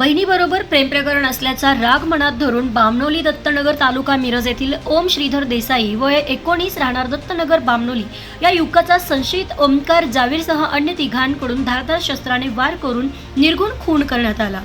बहिणीबरोबर प्रेमप्रकरण असल्याचा राग मनात धरून बामनोली दत्तनगर तालुका मिरज येथील ओम श्रीधर देसाई वय एकोणीस राहणार दत्तनगर बामनोली या युवकाचा संशयित ओमकार जावीरसह अन्य तिघांकडून धारदार शस्त्राने वार करून निर्गुण खून करण्यात आला.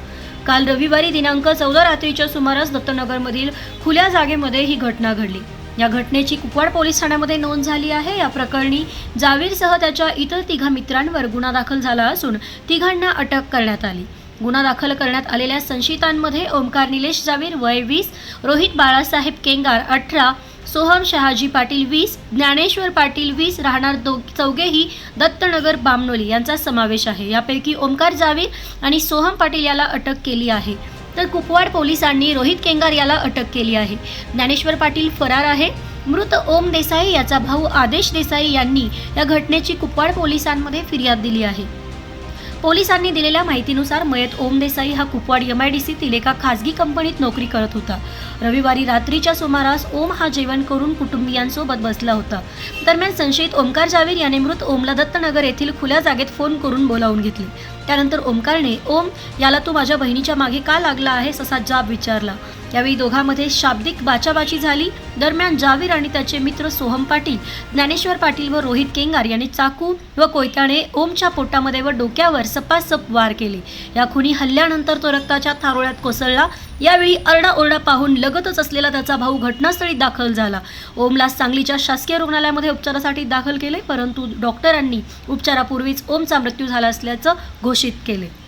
काल रविवारी दिनांक चौदा रात्रीच्या सुमारास दत्तनगरमधील खुल्या जागेमध्ये ही घटना घडली. या घटनेची कुपवाड पोलीस ठाण्यामध्ये नोंद झाली आहे. या प्रकरणी जावीरसह त्याच्या इतर तिघा मित्रांवर गुन्हा दाखल झाला असून तिघांना अटक करण्यात आली. गुन्हा दाखल करण्यात आलेल्या संशयितांमध्ये ओमकार निलेश जावीर वय वीस रोहित बाळासाहेब केंगार अठरा सोहम शहाजी पाटील वीस ज्ञानेश्वर पाटील वीस राहणार दो चौघेही दत्तनगर बामनोली यांचा समावेश आहे. यापैकी ओमकार जावीर आणि सोहम पाटील याला अटक केली आहे. तर कुपवाड पोलिसांनी रोहित केंगार याला अटक केली आहे. ज्ञानेश्वर पाटील फरार आहे. मृत ओम देसाई याचा भाऊ आदेश देसाई यांनी या घटनेची कुपवाड पोलिसांमध्ये फिर्याद दिली आहे. पोलिसांनी दिलेल्या माहितीनुसार मयत ओम देसाई हा कुपवाड एम आय डी सीतील एका खासगी कंपनीत नोकरी करत होता. रविवारी रात्रीच्या सुमारास ओम हा जेवण करून कुटुंबियांसोबत बसला होता. दरम्यान संशयित ओमकार जावीर याने मृत ओमला दत्तनगर येथील खुल्या जागेत फोन करून बोलावून घेतले. त्यानंतर ओमकारने ओम याला तू माझ्या बहिणीच्या मागे का लागला आहेस असा जाब विचारला. यावेळी दोघांमध्ये शाब्दिक बाचाबाची झाली. दरम्यान जावीर आणि त्याचे मित्र सोहम पाटील ज्ञानेश्वर पाटील व रोहित केंगार यांनी चाकू व कोयत्याने ओमच्या पोटामध्ये व डोक्यावर सपासप वार केले. या खुनी हल्ल्यानंतर तो रक्ताच्या थारोळ्यात कोसळला. यावेळी अरडाओरडा पाहून लगतच असलेला त्याचा भाऊ घटनास्थळी दाखल झाला. ओमला सांगलीच्या शासकीय रुग्णालयामध्ये उपचारासाठी दाखल केले परंतु डॉक्टरांनी उपचारापूर्वीच ओमचा मृत्यू झाला असल्याचं घोषित केले.